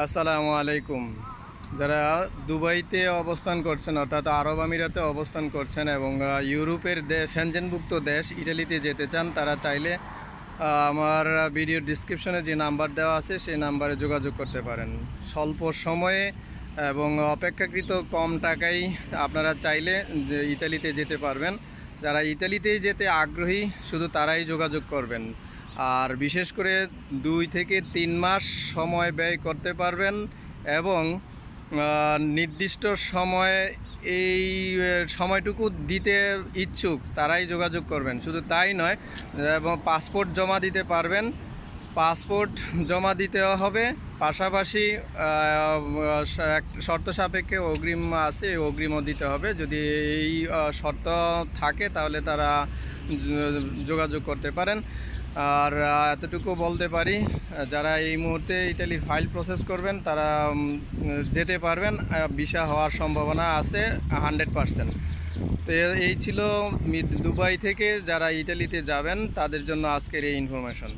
আসসালামু আলাইকুম। যারা দুবাইতে অবস্থান করছেন, অর্থাৎ আরব আমিরাতে অবস্থান করছেন এবং ইউরোপের দেশ সেনজেনভুক্ত দেশ ইটালিতে যেতে চান, তারা চাইলে আমার ভিডিওর ডিসক্রিপশনে যে নাম্বার দেওয়া আছে, সেই নাম্বারে যোগাযোগ করতে পারেন। স্বল্প সময়ে এবং অপেক্ষাকৃত কম টাকায় আপনারা চাইলে ইতালিতে যেতে পারবেন। যারা ইতালিতেই যেতে আগ্রহী, শুধু তারাই যোগাযোগ করবেন। আর বিশেষ করে দুই থেকে তিন মাস সময় ব্যয় করতে পারবেন এবং নির্দিষ্ট সময়ে এই সময়টুকু দিতে ইচ্ছুক, তারাই যোগাযোগ করবেন। শুধু তাই নয়, এবং পাসপোর্ট জমা দিতে পারবেন। পাসপোর্ট জমা দিতে হবে, পাশাপাশি শর্ত সাপেক্ষে অগ্রিম আছে অগ্রিমও দিতে হবে। যদি এই শর্ত থাকে, তাহলে তারা যোগাযোগ করতে পারেন। আর এতটুকু বলতে পারি যারা এই মুহূর্তে ইটালির ফাইল প্রসেস করবেন, তারা যেতে পারবেন ভিসা হওয়ার সম্ভাবনা আছে হান্ড্রেড পারসেন্ট তো এই ছিল দুবাই থেকে যারা ইটালিতে যাবেন, তাদের জন্য আজকের এই ইনফরমেশন